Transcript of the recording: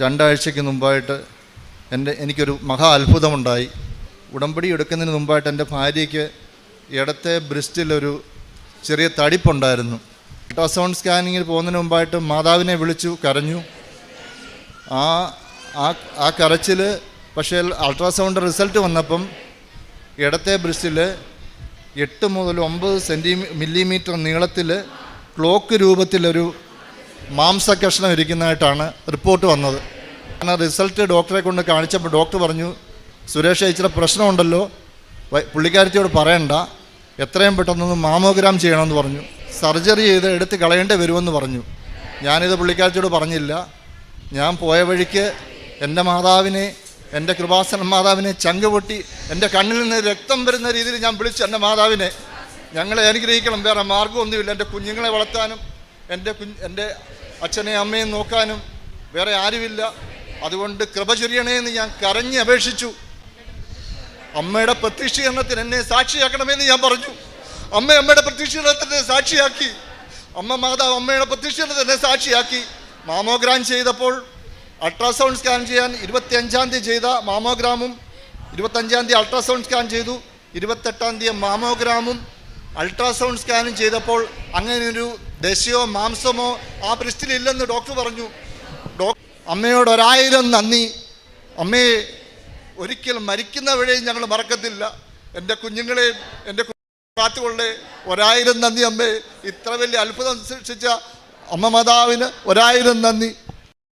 രണ്ടാഴ്ചയ്ക്ക് മുമ്പായിട്ട് എന്റെ എനിക്കൊരു മഹാ അത്ഭുതമുണ്ടായി. ഉടമ്പടി എടുക്കുന്നതിന് മുമ്പായിട്ട് എന്റെ ഭാര്യയ്ക്ക് ഇടത്തെ ബ്രിസ്റ്റിലൊരു ചെറിയ തടിപ്പുണ്ടായിരുന്നു. അൾട്രാസൗണ്ട് സ്കാനിങ്ങിൽ പോകുന്നതിന് മുമ്പായിട്ട് മാതാവിനെ വിളിച്ചു കരഞ്ഞു. ആ ആ കരച്ചിൽ പക്ഷേ അൾട്രാസൗണ്ട് റിസൾട്ട് വന്നപ്പം ഇടത്തെ ബ്രിസ്റ്റിൽ എട്ട് മുതൽ ഒമ്പത് സെന്റി മില്ലിമീറ്റർ നീളത്തിൽ ക്ലോക്ക് രൂപത്തിലൊരു മാംസകഷ്ണം ഇരിക്കുന്നതായിട്ടാണ് റിപ്പോർട്ട് വന്നത്. കാരണം റിസൾട്ട് ഡോക്ടറെ കൊണ്ട് കാണിച്ചപ്പോൾ ഡോക്ടർ പറഞ്ഞു സുരേഷ് ഇച്ചിരി പ്രശ്നമുണ്ടല്ലോ പുള്ളിക്കാരത്തിയോട് പറയണ്ട എത്രയും പെട്ടെന്നൊന്ന് മാമോഗ്രാം ചെയ്യണമെന്ന് പറഞ്ഞു. സർജറി ചെയ്ത് എടുത്ത് കളയേണ്ടി വരുമെന്ന് പറഞ്ഞു. ഞാനിത് പുള്ളിക്കാരത്തിയോട് പറഞ്ഞില്ല. ഞാൻ പോയ വഴിക്ക് എന്റെ മാതാവിനെ എന്റെ കൃപാസന മാതാവിനെ ചങ്ക് പൊട്ടി എന്റെ കണ്ണിൽ നിന്ന് രക്തം വരുന്ന രീതിയിൽ ഞാൻ വിളിച്ചു എന്റെ മാതാവിനെ. ഞങ്ങളെ അനുഗ്രഹിക്കണം വേറെ മാർഗമൊന്നുമില്ല എന്റെ കുഞ്ഞുങ്ങളെ വളർത്താനും എന്റെ കുഞ്ഞ് എന്റെ അച്ഛനെയും അമ്മയും നോക്കാനും വേറെ ആരുമില്ല. അതുകൊണ്ട് കൃപ ചൊരിയണേ എന്ന് ഞാൻ കരഞ്ഞ് അപേക്ഷിച്ചു. അമ്മയുടെ പ്രത്യക്ഷീകരണത്തിന് എന്നെ സാക്ഷിയാക്കണമെന്ന് ഞാൻ പറഞ്ഞു. അമ്മ അമ്മയുടെ പ്രത്യക്ഷീകരണത്തിന് സാക്ഷിയാക്കി. അമ്മ മാതാവ് അമ്മയുടെ പ്രത്യക്ഷീകരണത്തിന് എന്നെ സാക്ഷിയാക്കി. മാമോഗ്രാം ചെയ്തപ്പോൾ അൾട്രാസൗണ്ട് സ്കാൻ ചെയ്യാൻ ഇരുപത്തിയഞ്ചാം തീയതി ചെയ്ത മാമോഗ്രാമും ഇരുപത്തഞ്ചാം തീയതി അൾട്രാസൗണ്ട് സ്കാൻ ചെയ്തു. ഇരുപത്തെട്ടാം തീയതി മാമോഗ്രാമും അൾട്രാസൗണ്ട് സ്കാനും ചെയ്തപ്പോൾ അങ്ങനെ ഒരു ദശയോ മാംസമോ ആ ബ്രിസ്റ്റിലില്ലെന്ന് ഡോക്ടർ പറഞ്ഞു. അമ്മയോട് ഒരായിരം നന്ദി. അമ്മയെ ഒരിക്കൽ മരിക്കുന്ന വഴിയും ഞങ്ങൾ മറക്കത്തില്ല. എന്റെ കുഞ്ഞുങ്ങളെയും എന്റെ കാത്തുകൊള്ളേ ഒരായിരം നന്ദി അമ്മേ. ഇത്ര വലിയ അത്ഭുതം സൃഷ്ടിച്ച അമ്മ മാതാവിന് ഒരായിരം നന്ദി.